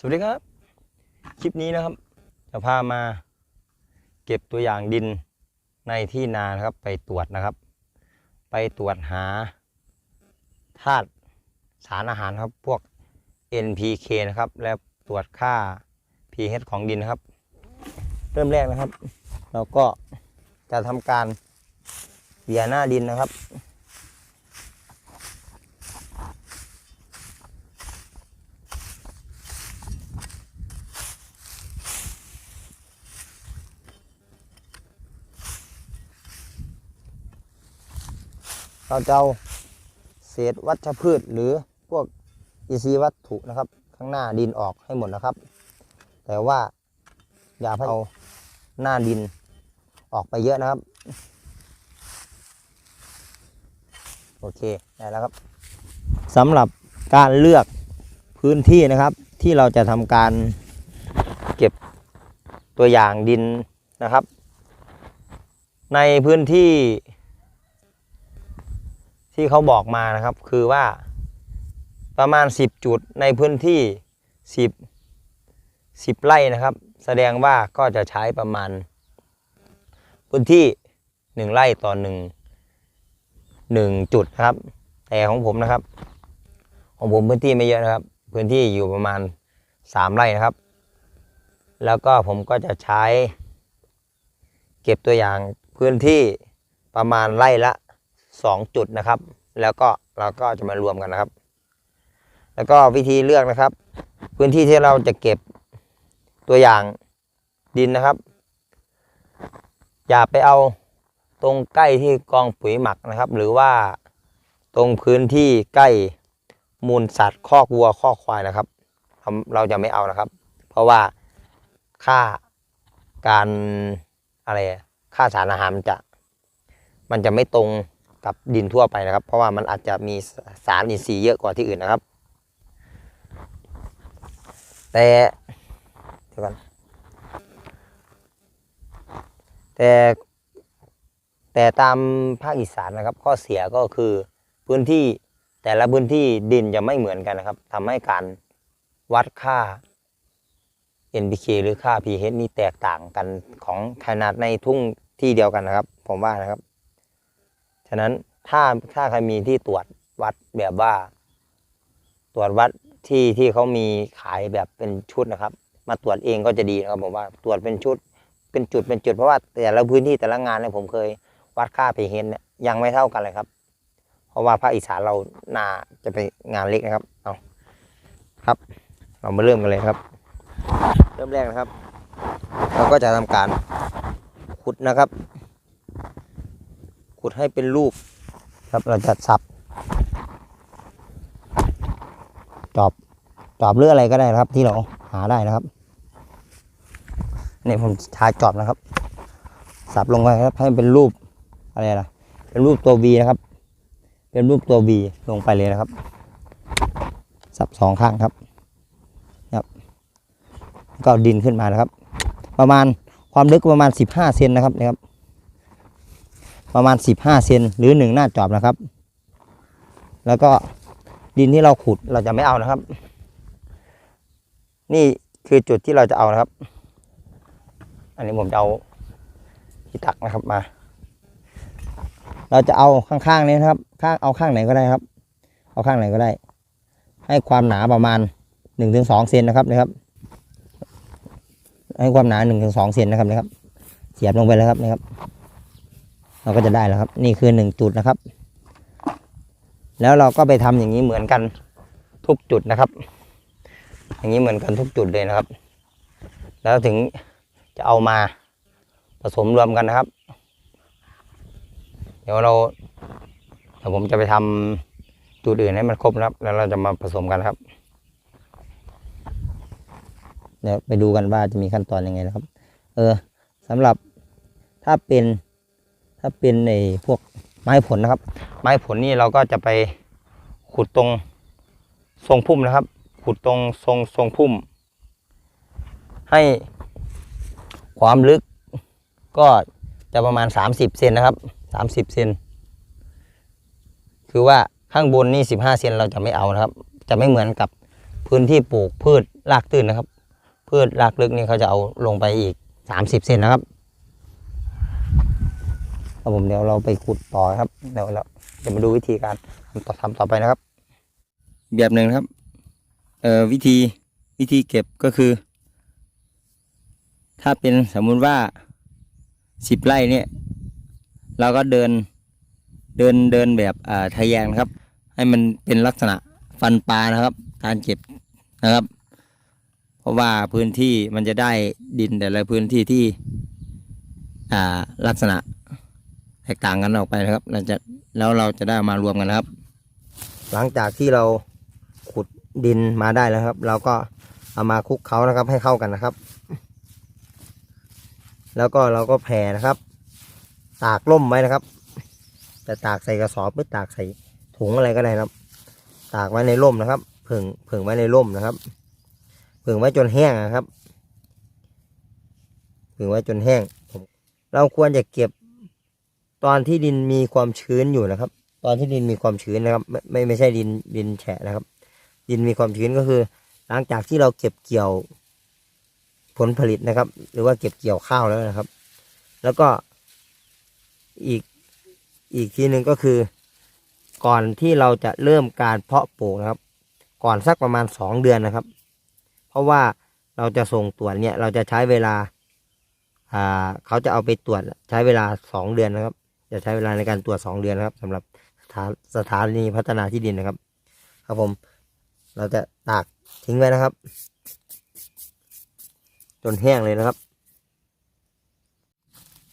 สวัสดีครับ คลิปนี้นะครับ จะพามา เก็บตัวอย่างดินในที่นานะครับ ไปตรวจนะครับ ไปตรวจหาธาตุสารอาหารครับ พวก NPK นะครับ และตรวจค่า pH ของดินนะครับ เริ่มแรกนะครับ เราก็จะทำการเบียหน้าดินนะครับ เราจะเอาเศษวัชพืชหรือพวกอินทรีวัตถุนะครับ ข้างหน้าดินออกให้หมดนะครับ แต่ว่าอย่าให้เอาหน้าดินออกไปเยอะนะครับ โอเคได้แล้วครับสำหรับการเลือกพื้นที่นะครับ ที่เราจะทำการเก็บตัวอย่างดินนะครับ ในพื้นที่ ที่เขาบอกมานะครับ คือว่าประมาณ 10 จุดในพื้นที่ 10 10 ไร่นะครับ แสดงว่าก็จะใช้ประมาณ พื้นที่ 1 ไร่ต่อ1 1จุดนะครับ แต่ของผมนะครับ ของผมพื้นที่ไม่เยอะนะครับ พื้นที่อยู่ประมาณ 3 ไร่นะครับ แล้วก็ผมก็จะใช้ เก็บตัวอย่างพื้นที่ประมาณไร่ละ 2 จุดนะครับ แล้วก็เราก็จะมารวมกันนะครับ แล้วก็วิธีเลือกนะครับ พื้นที่ที่เราจะเก็บตัวอย่างดินนะครับ อย่าไปเอาตรงใกล้ที่กองปุ๋ยหมักนะครับ หรือว่าตรงพื้นที่ใกล้มูลสัตว์คอกวัวคอกควายนะครับ เราจะไม่เอานะครับ เพราะว่าค่าการอะไรค่าสารอาหารมันจะ มันจะไม่ตรง กับดินทั่วไปนะครับ เพราะว่ามันอาจจะมีสารอินทรีย์เยอะกว่าที่อื่นนะครับ แต่เดี๋ยวก่อนแต่แต่ตามภาคอีสานนะครับ ข้อเสียก็คือพื้นที่แต่ละพื้นที่ดินจะไม่เหมือนกันนะครับทำให้การวัดค่า NPK หรือค่า pH นี่แตกต่างกันของขนาดในทุ่งที่เดียวกันนะครับ ผมว่านะครับ ฉะนั้นถ้าถ้าใครมีที่ตรวจวัดแบบว่า ตรวจวัดที่ที่เขามีขายแบบเป็นชุดนะครับ มาตรวจเองก็จะดีนะครับผมว่าตรวจเป็นชุด เป็นจุดเป็นจุดเพราะว่าแต่ละพื้นที่แต่ละงานเนี่ยผมเคยวัดค่าไปเห็นเนี่ยยังไม่เท่ากันเลยครับ เพราะว่าภาคอีสานเรานาจะไปงานเล็กนะครับเอาครับ เรามาเริ่มกันเลยครับ เริ่มแรกนะครับ เราก็จะทำการขุดนะครับ ขุดให้เป็นรูป ครับเราจะสับ จอบจอบหรืออะไรก็ได้นะครับ ที่เราหาได้นะครับนี่ผมทาจอบนะครับ สับลงไปครับให้เป็นรูปอะไรล่ะ เป็นรูปตัว V นะครับ เป็นรูปตัว V ลงไปเลยนะครับ สับสองข้างครับครับ ก็ดินขึ้นมานะครับ ประมาณความลึกประมาณ 15 เซนนะครับนะครับ ประมาณ 15เซนหรือ 1 หน้าจอบนะครับ แล้วก็ดินที่เราขุดเราจะไม่เอานะครับ นี่คือจุดที่เราจะเอานะครับ อันนี้ผมจะเอาที่ตักนะครับมา เราจะเอาข้างๆนี้นะครับ ข้างเอาข้างไหนก็ได้ครับ เอาข้างไหนก็ได้ ให้ความหนาประมาณ1-2เซนนะครับนะครับ ให้ความหนา1-2เซนนะครับนะครับ เสียบลงไปแล้วครับนะครับ เราก็จะได้แล้วครับ นี่คือหนึ่งจุดนะครับ แล้วเราก็ไปทำอย่างนี้เหมือนกันทุกจุดนะครับ อย่างนี้เหมือนกันทุกจุดเลยนะครับ แล้วถึงจะเอามาผสมรวมกันนะครับ เดี๋ยวเราเดี๋ยวผมจะไปทำจุดอื่นให้มันครบนะครับ แล้วเราจะมาผสมกันครับเดี๋ยวไปดูกันว่าจะมีขั้นตอนยังไงนะครับ เออสำหรับถ้าเป็น ถ้าเป็นในพวกไม้ผลนะครับ ไม้ผลนี่เราก็จะไปขุดตรงทรงพุ่มนะครับ ขุดตรงทรงทรงพุ่ม ให้ความลึกก็จะประมาณ 30เซนนะครับ 30เซนคือว่าข้างบนนี่ 15เซนเราจะไม่เอานะครับ จะไม่เหมือนกับพื้นที่ปลูกพืชรากตื้นนะครับ พืชรากลึกนี่เขาจะเอาลงไปอีกสามสิบเซนนะครับ ครับผมเดี๋ยวเราไปขุดต่อครับเดี๋ยวเราจะมาดูวิธีการทำต่อทำต่อไปนะครับ แบบหนึ่งนะครับ เอ่อวิธีวิธีเก็บก็คือ ถ้าเป็นสมมุติว่าสิบไร่เนี่ย เราก็เดินเดินเดินแบบอ่าทะแยงนะครับ ให้มันเป็นลักษณะฟันปลานะครับ การเก็บนะครับ เพราะว่าพื้นที่มันจะได้ดินแต่ละพื้นที่ที่อ่าลักษณะ แตกต่างกันออกไปนะครับเราจะแล้วเราจะได้มารวมกันนะครับ หลังจากที่เราขุดดินมาได้แล้วครับ เราก็เอามาคลุกเคล้านะครับ ให้เข้ากันนะครับ แล้วก็เราก็แผ่นะครับ ตากล่มไว้นะครับ แต่ตากใส่กระสอบหรือตากใส่ถุงอะไรก็ได้นะครับ ตากไว้ในร่มนะครับผึ่งผึ่งไว้ในร่มนะครับผึ่งไว้จนแห้งนะครับผึ่งไว้จนแห้ง เราควรจะเก็บ ตอนที่ดินมีความชื้นอยู่นะครับ ตอนที่ดินมีความชื้นนะครับ ไม่ไม่ใช่ดินดินแฉะนะครับ ดินมีความชื้นก็คือ หลังจากที่เราเก็บเกี่ยวผลผลิตนะครับ หรือว่าเก็บเกี่ยวข้าวแล้วนะครับ แล้วก็อีกอีกทีหนึ่งก็คือ ก่อนที่เราจะเริ่มการเพาะปลูกนะครับ ก่อนสักประมาณสองเดือนนะครับ เพราะว่าเราจะส่งตรวจเนี่ยเราจะใช้เวลาอ่าเขาจะเอาไปตรวจใช้เวลาสองเดือนนะครับ จะใช้เวลาในการตรวจสองเดือนนะครับสำหรับสถานสถานีพัฒนาที่ดินนะครับ ครับผม เราจะตากทิ้งไว้นะครับ จนแห้งเลยนะครับ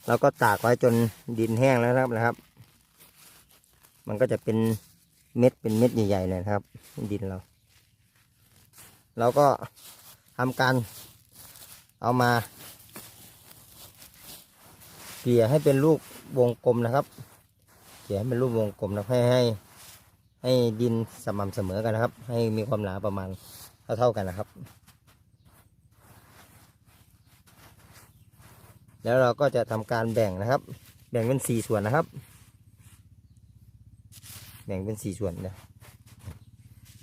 แล้วก็ตากไว้จนดินแห้งแล้วนะครับนะครับ มันก็จะเป็นเม็ดเป็นเม็ดใหญ่ๆเลยนะครับ ดินเรา เราก็ทำการเอามาเกลี่ยให้เป็นรูป วงกลมนะครับเกลี่ยให้เป็นรูปวงกลมนะให้ให้ ให้ดินสม่ำเสมอกันนะครับ ให้มีความหนาประมาณเท่าๆกันนะครับ แล้วเราก็จะทำการแบ่งนะครับ แบ่งเป็นสี่ส่วนนะครับ แบ่งเป็นสี่ส่วนนะ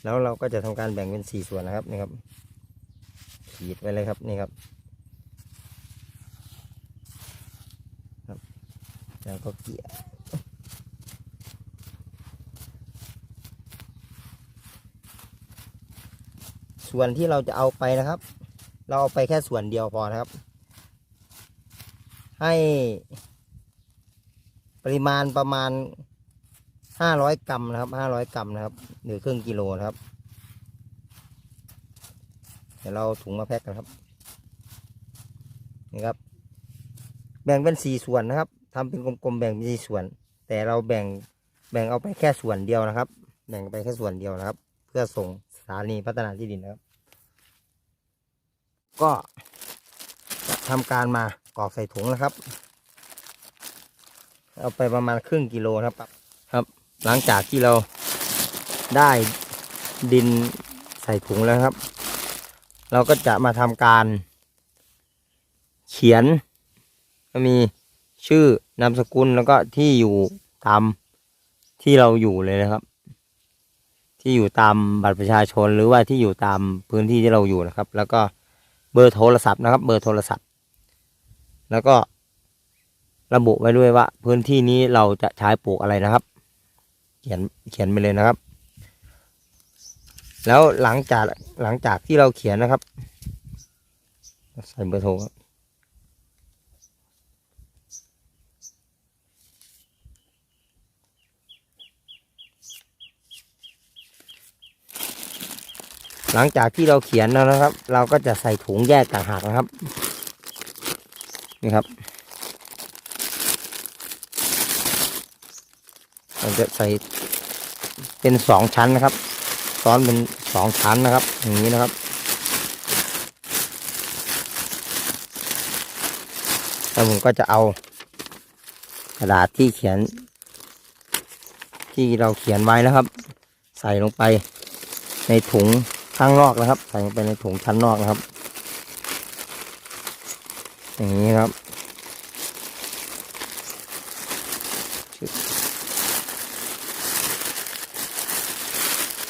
แล้วเราก็จะทำการแบ่งเป็นสี่ส่วนนะครับนี่ครับขีดไว้เลยครับนี่ครับ แล้วก็เกี่ยส่วนที่เราจะเอาไปนะครับ เราเอาไปแค่ส่วนเดียวพอนะครับ ให้ปริมาณประมาณห้าร้อยกรัมนะครับห้าร้อยกรัมนะครับหรือครึ่งกิโลนะครับ เดี๋ยวเราถุงมาแพ็คกันครับนี่ครับ แบ่งเป็นสี่ส่วนนะครับ ทำเป็นกลมๆแบ่งเป็นสี่ส่วน แต่เราแบ่งแบ่งเอาไปแค่ส่วนเดียวนะครับ แบ่งไปแค่ส่วนเดียวนะครับ เพื่อส่งสถานีพัฒนาที่ดินนะครับ ก็จะทำการมากรอกใส่ถุงนะครับ เอาไปประมาณครึ่งกิโลนะครับครับ หลังจากที่เราได้ดินใส่ถุงแล้วครับ เราก็จะมาทำการ เขียนก็มี ชื่อนามสกุลแล้วก็ที่อยู่ตามที่เราอยู่เลยนะครับ ที่อยู่ตามบัตรประชาชนหรือว่าที่อยู่ตามพื้นที่ที่เราอยู่นะครับ แล้วก็เบอร์โทรศัพท์นะครับ เบอร์โทรศัพท์ แล้วก็ระบุไว้ด้วยว่า พื้นที่นี้เราจะใช้ปลูกอะไรนะครับ เขียนเขียนไปเลยนะครับ แล้วหลังจากหลังจากที่เราเขียนนะครับใส่เบอร์โทร หลังจากที่เราเขียนแล้วนะครับ เราก็จะใส่ถุงแยกต่างหากนะครับ นี่ครับเราจะใส่เป็นสองชั้นนะครับ ซ้อนเป็นสองชั้นนะครับ อย่างนี้นะครับ แล้วผมก็จะเอากระดาษที่เขียน ที่เราเขียนไว้นะครับ ใส่ลงไปในถุง ข้างนอกนะครับ ใส่ไปในถุงชั้นนอกนะครับ อย่างนี้ครับ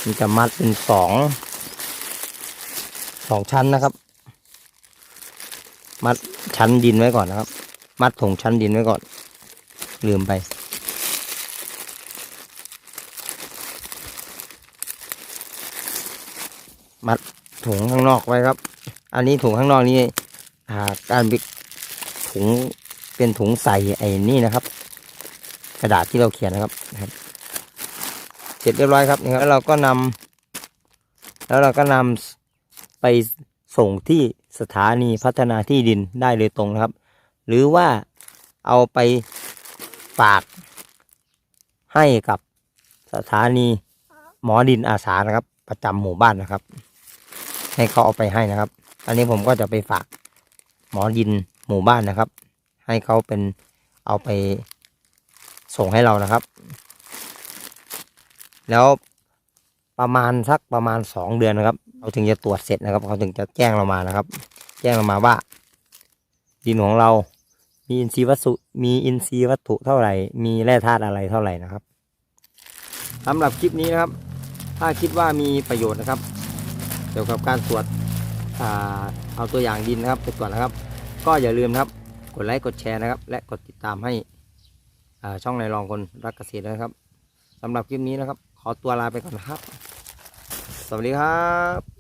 มันจะมัดเป็นสองสองชั้นนะครับ มัดชั้นดินไว้ก่อนนะครับ มัดถุงชั้นดินไว้ก่อน ลืมไป มัด ถุงข้างนอกไว้ครับ อันนี้ถุงข้างนอกนี่าการบิกถุงเป็นถุงใส่ไอ้นี่นะครับ กระดาษที่เราเขียนนะครับนะครับ เสร็จเรียบร้อยครับนี่ครับแล้วเราก็นำแล้วเราก็นำไปส่งที่สถานีพัฒนาที่ดินได้เลยตรงนะครับ หรือว่าเอาไปฝากให้กับสถานีหมอดินอาสานะครับ ประจำหมู่บ้านนะครับ ให้เขาเอาไปให้นะครับ อันนี้ผมก็จะไปฝากหมอดินหมู่บ้านนะครับ ให้เขาเป็นเอาไปส่งให้เรานะครับ แล้วประมาณสักประมาณสองเดือนนะครับเขาถึงจะตรวจเสร็จนะครับ เขาถึงจะแจ้งเรามานะครับ แจ้งเรามาว่าดินของเรา มีอินทรีย์วัตถุมีอินทรีย์วัตถุเท่าไหร่ มีแร่ธาตุอะไรเท่าไหร่นะครับสำหรับคลิปนี้นะครับ ถ้าคิดว่ามีประโยชน์นะครับ เกี่ยวกับการตรวจเอาตัวอย่างดินนะครับไปตรวจนะครับ ก็อย่าลืมนะครับ กดไลค์กดแชร์นะครับ และกดติดตามให้ช่องในรองคนรักเกษตรนะครับสำหรับคลิปนี้นะครับ ขอตัวลาไปก่อนครับ สวัสดีครับ